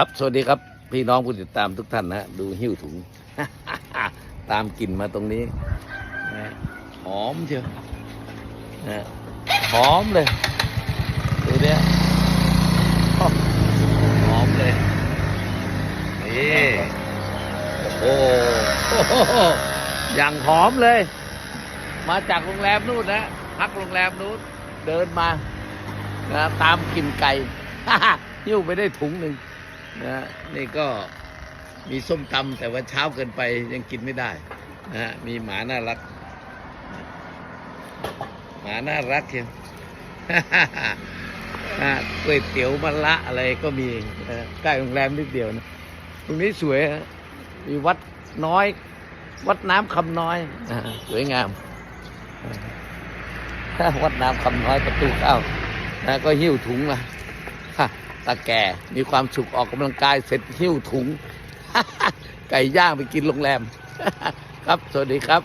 ครับ สวัสดีครับ พี่น้องผู้ติดตามทุกท่านนะดูหิ้วถุง ตามกลิ่นมาตรงนี้นะหอมเชียวนะหอมเลยดูเนี่ยหอมเลยนี่โอ้โหอย่างหอมเลย มาจากโรงแรมนู่นนะพักโรงแรมนู้นเดินมานะตามกลิ่นไก่ หิ้วไปได้ถุงหนึ่ง นะนี่ก็มีส้มตำแต่ว่าเช้าเกินไปยังกินไม่ได้นะฮะมีหมาน่ารัก หมาน่ารักเชียวนะก๋วยเตี๋ยวมะละอะไรก็มีใกล้โรงแรมนิดเดียวนะตรงนี้สวยมีวัดน้อย วัดน้ำคำน้อยสวยงามวัดน้ำคำน้อยประตูเข้าก็หิ้วถุงมาฮะ ตาแก่มีความสุขออกกำลังกายเสร็จหิ้วถุง ไก่ย่างไปกินโรงแรม ครับสวัสดีครับ